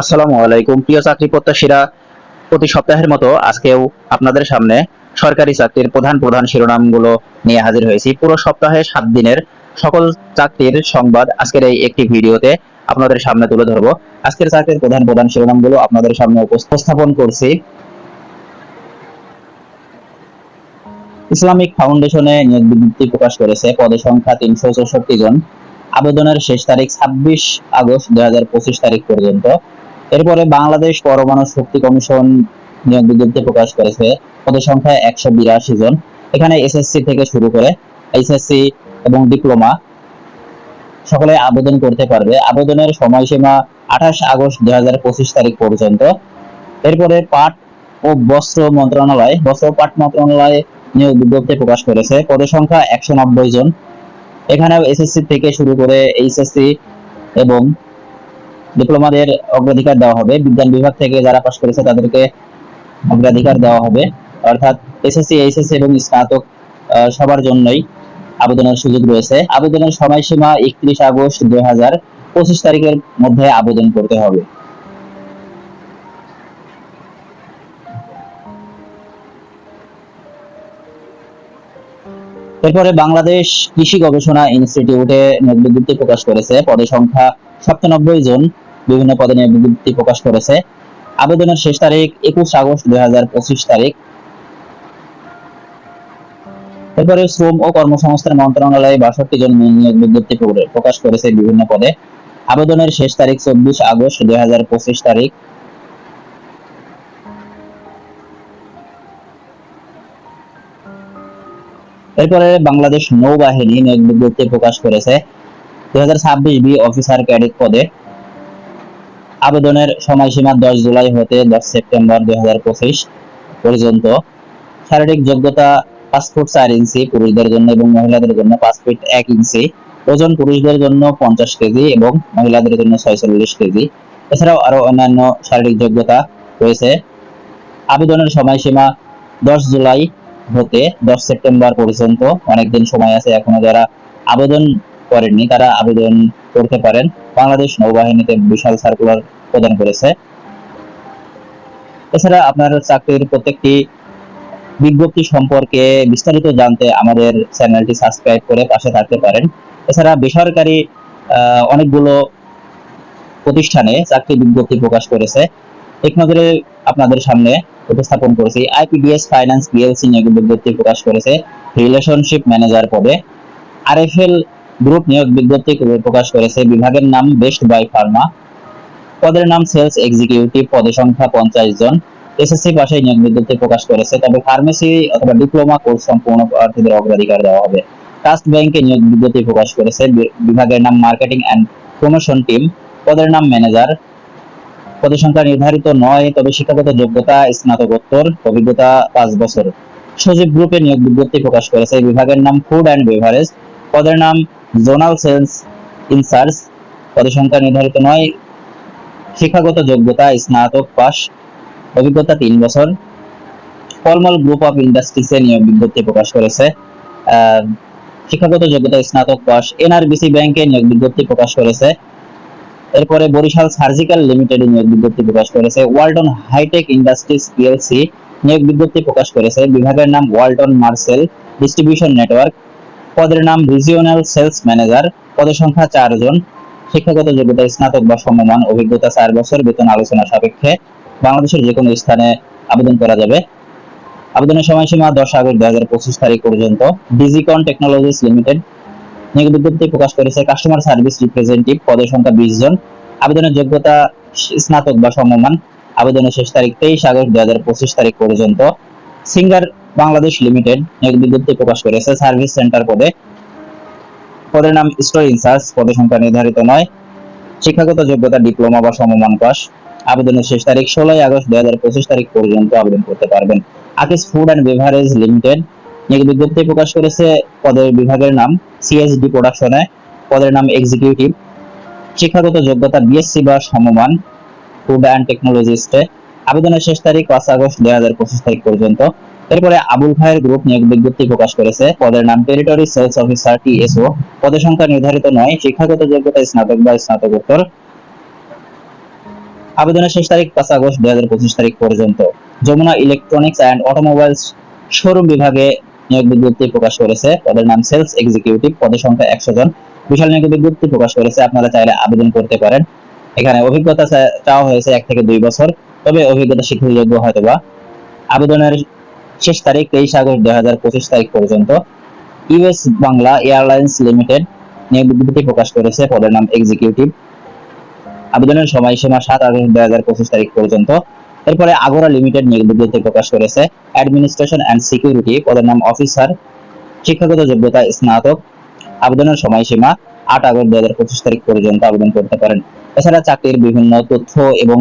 আসসালামু আলাইকুম। প্রিয় চাকরি প্রত্যাশীরা, প্রতি সপ্তাহের মতো আজকেও আপনাদের সামনে সরকারি চাকরির প্রধান প্রধান শিরোনামগুলো নিয়ে হাজির হয়েছি। পুরো সপ্তাহে সাত দিনের সকল চাকরির সংবাদ আজকের এই একটি ভিডিওতে আপনাদের সামনে তুলে ধরবো। আজকের চাকরির প্রধান প্রধান শিরোনামগুলো আপনাদের সামনে উপস্থাপন করছি। ইসলামিক ফাউন্ডেশনে নিয়োগ বিজ্ঞপ্তি প্রকাশ করেছে পদের সংখ্যা তিনশো চৌষট্টি জন। আবেদনের শেষ তারিখ ছাব্বিশ আগস্ট দুই হাজার পঁচিশ তারিখ পর্যন্ত। এরপরে বাংলাদেশ পরমাণু শক্তি কমিশন নিয়োগ বিজ্ঞপ্তি প্রকাশ করেছে। পদের সংখ্যা একশো বিরাশি জন। এখানে এসএসসি থেকে শুরু করে এইচএসসি এবং ডিপ্লোমা সকলে আবেদন করতে পারবে। আবেদনের সময়সীমা আঠাশ আগস্ট দুই হাজার পঁচিশ তারিখ পর্যন্ত। এরপরে পাট ও বস্ত্র মন্ত্রণালয়, বস্ত্র পাট মন্ত্রণালয় নিয়োগ বিজ্ঞপ্তি প্রকাশ করেছে। পদের সংখ্যা একশো নব্বই জন। এখানেও এসএসসি থেকে শুরু করে এইচএসসি এবং ডিপ্লোমাদের অগ্রাধিকার দেওয়া হবে। বিজ্ঞান বিভাগ থেকে যারা পাশ করেছে তাদেরকে অগ্রাধিকার দেওয়া হবে। অর্থাৎ এসএসসি, এইচএসসি এবং স্নাতক সবার জন্যই আবেদনের সুযোগ রয়েছে। আবেদনের সময়সীমা একত্রিশ আগস্ট দুই হাজার পঁচিশ তারিখের মধ্যে আবেদন করতে হবে। এরপরে বাংলাদেশ কৃষি গবেষণা ইনস্টিটিউটে বিজ্ঞপ্তি প্রকাশ করেছে। পদের সংখ্যা সাতানব্বই জন। বিভিন্ন পদে নিয়োগ বিজ্ঞপ্তি প্রকাশ করেছে। আবেদনের শেষ তারিখ একুশ আগস্ট দুই হাজার পঁচিশ তারিখ। এরপরে শ্রম ও কর্মসংস্থান মন্ত্রণালয়ে বাষট্টি জন নিয়োগ বিজ্ঞপ্তি প্রকাশ করেছে বিভিন্ন পদে। আবেদনের শেষ তারিখ চব্বিশ আগস্ট দুই হাজার পঁচিশ তারিখ। এরপরে বাংলাদেশ নৌবাহিনী নিয়োগ বিজ্ঞপ্তি প্রকাশ করেছে। দুই হাজার ছাব্বিশ বি অফিসার ক্যাডেট পদে। আবেদনের সময়সীমা দশ জুলাই হতে দশ সেপ্টেম্বর দুই হাজার পঁচিশ পর্যন্ত। শারীরিক যোগ্যতা ফুট চার ইঞ্চি, পুরুষদের জন্য এবং মহিলাদের জন্য ফিট এক ইঞ্চি। ওজন পুরুষদের জন্য পঞ্চাশ কেজি এবং মহিলাদের জন্য ছয়চল্লিশ কেজি। এছাড়াও আরও অন্যান্য শারীরিক যোগ্যতা রয়েছে। আবেদনের সময়সীমা দশ জুলাই হতে দশ সেপ্টেম্বর পর্যন্ত। অনেকদিন সময় আছে এখনও যারা আবেদন করেননি, তারা আবেদন করতে পারেন। বাংলাদেশ নৌবাহিনীতে বিশাল সার্কুলার প্রদান করেছে। এছাড়া আপনার চাকরির প্রত্যেকটি বিজ্ঞপ্তি সম্পর্কে বিস্তারিত জানতে আমাদের চ্যানেলটি সাবস্ক্রাইব করে পাশে থাকতে পারেন। এছাড়া বেসরকারি অনেকগুলো প্রতিষ্ঠানে চাকরি বিজ্ঞপ্তি প্রকাশ করেছে। এক নজরে আপনাদের সামনে উপস্থাপন করেছি। আইপিডিএস ফাইন্যান্স বিএলসি নিয়োগ বিজ্ঞপ্তি প্রকাশ করেছে। রিলেশনশিপ ম্যানেজার পদে। আরএফএল গ্রুপ নিয়োগ বিজ্ঞপ্তি প্রকাশ করেছে? বিভাগের নাম বেস্ট বাই ফার্মা। পদের নাম সেলস এক্সিকিউটিভ, পদের সংখ্যা পঞ্চাশ জন। এসএসসি পাশে নিয়োগ বিজ্ঞপ্তি প্রকাশ করেছে, তবে ফার্মেসি অথবা ডিপ্লোমা কোর্স সম্পূর্ণ প্রার্থীদের অগ্রাধিকার দেওয়া হবে। ট্রাস্ট ব্যাংকে নিয়োগ বিজ্ঞপ্তি প্রকাশ করেছে। বিভাগের নাম মার্কেটিং অ্যান্ড প্রমোশন টিম। পদের নাম ম্যানেজার। পদের সংখ্যা নির্ধারিত নয়, তবে শিক্ষাগত যোগ্যতা, স্নাতকোত্তর, অভিজ্ঞতা পাঁচ বছর। সজীব গ্রুপে নিয়োগ বিজ্ঞপ্তি প্রকাশ করেছে। বিভাগের নাম ফুড অ্যান্ড বেভারেজ। পদের নাম জোনাল সেলস ইনচার্জ পদের সংখ্যা নির্ধারিত নয়। শিক্ষাগত যোগ্যতা, স্নাতক পাস অভিজ্ঞতা তিন বছর। ফলমল গ্রুপ অফ ইন্ডাস্ট্রিজে নিয়োগ বিজ্ঞপ্তি প্রকাশ করেছে। শিক্ষাগত যোগ্যতা, স্নাতক পাস এনআরবিসি ব্যাংকে নিয়োগ বিজ্ঞপ্তি প্রকাশ করেছে। এরপরে বরিশাল সার্জিক্যাল লিমিটেড নিয়োগ বিজ্ঞপ্তি প্রকাশ করেছে। ওয়ালটন হাইটেক ইন্ডাস্ট্রিজ পিএলসি নিয়োগ বিজ্ঞপ্তি প্রকাশ করেছে। বিভাগের নাম ওয়ালটন মার্সেল। Distribution network. পদের নাম রিজিওনাল সেলস ম্যানেজার পদের সংখ্যা চার জন। শিক্ষাগত যোগ্যতা, স্নাতক বা সমমান, অভিজ্ঞতা চার বছর, বেতন আলোচনা সাপেক্ষে বাংলাদেশের যে কোনো স্থানে আবেদন করা যাবে। আবেদনের সময়সীমা দশ আগস্ট দুই হাজার পঁচিশ তারিখ পর্যন্ত। ডিজিকন টেকনোলজিস লিমিটেড নিয়োগ বিজ্ঞপ্তি প্রকাশ করেছে কাস্টমার সার্ভিস রিপ্রেজেন্টেটিভ পদের সংখ্যা বিশ জন। আবেদনের যোগ্যতা, স্নাতক বা সমমান, আবেদনের শেষ তারিখ তেইশ আগস্ট দুই হাজার পঁচিশ তারিখ পর্যন্ত। সিঙ্গার বাংলাদেশ লিমিটেড নিয়োগ বিজ্ঞপ্তি প্রকাশ করেছে, সার্ভিস সেন্টার পদে। পদের নাম স্টোর ইনচার্জ পদের সংখ্যা নির্ধারিত নয়। শিক্ষাগত যোগ্যতা, ডিপ্লোমা বা সমমান পাস। আবেদনের শেষ তারিখ ষোলোই আগস্ট দুই হাজার পঁচিশ তারিখ পর্যন্ত আবেদন করতে পারবেন। আকিস ফুড অ্যান্ড বেভারেজ লিমিটেড নিয়োগ বিজ্ঞপ্তি প্রকাশ করেছে, পদের বিভাগের নাম সিএসডি প্রোডাকশনে, পদের নাম এক্সিকিউটিভ। শিক্ষাগত যোগ্যতা, বিএসসি বা সমমান, ফুড অ্যান্ড টেকনোলজিস্টে। আবেদনের শেষ তারিখ পাঁচ আগস্ট দুই হাজার পঁচিশ তারিখ পর্যন্ত। এরপরে আবুল ভাইয়ের গ্রুপ নিয়োগ বিজ্ঞপ্তি প্রকাশ করেছে। পদের নাম টেরিটরি সেলস অফিসার টিএসও পদের সংখ্যা নির্ধারিত নয়, শিক্ষাগত যোগ্যতা স্নাতক বা স্নাতকোত্তর। আবেদনের শেষ তারিখ পাঁচ আগস্ট দুই হাজার পঁচিশ তারিখ পর্যন্ত। Jamuna electronics and automobiles showroom বিভাগে নিয়োগ বিজ্ঞপ্তি প্রকাশ করেছে। পদের নাম সেলস এক্সিকিউটিভ পদের সংখ্যা একশো জন। বিশাল নিয়োগ বিজ্ঞপ্তি প্রকাশ করেছে, আপনারা চাইলে আবেদন করতে পারেন। এখানে অভিজ্ঞতা চাওয়া হয়েছে এক থেকে দুই বছর, তবে অভিজ্ঞতা স্বীকৃতিযোগ্য হয়তো বা আবেদনের শেষ তারিখ, তেইশ আগস্ট দুই হাজার পঁচিশ তারিখ পর্যন্ত ইউএস বাংলা এয়ারলাইন্স লিমিটেড নিয়োগ বিজ্ঞপ্তি প্রকাশ করেছে পদের নাম এক্সিকিউটিভ। আবেদনের সময়সীমা সাত আগস্ট দুই হাজার পঁচিশ তারিখ পর্যন্ত। এরপরে আগরা লিমিটেড নিয়োগ বিজ্ঞপ্তি প্রকাশ করেছে অ্যাডমিনিস্ট্রেশন অ্যান্ড সিকিউরিটি, পদের নাম অফিসার, শিক্ষাগত যোগ্যতা স্নাতক। আবেদনের সময়সীমা আট আগস্ট দুই হাজার পঁচিশ তারিখ পর্যন্ত আবেদন করতে পারেন। এছাড়া চাকরির বিভিন্ন তথ্য এবং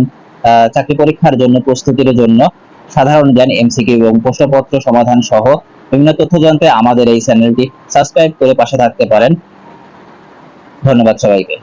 চাকরি পরীক্ষার জন্য, প্রস্তুতির জন্য সাধারণ জ্ঞান এমসিকিউ এবং প্রশ্নপত্র সমাধান সহ বিভিন্ন তথ্য জানতে আমাদের এই চ্যানেলটি সাবস্ক্রাইব করে পাশে থাকতে পারেন। ধন্যবাদ সবাইকে।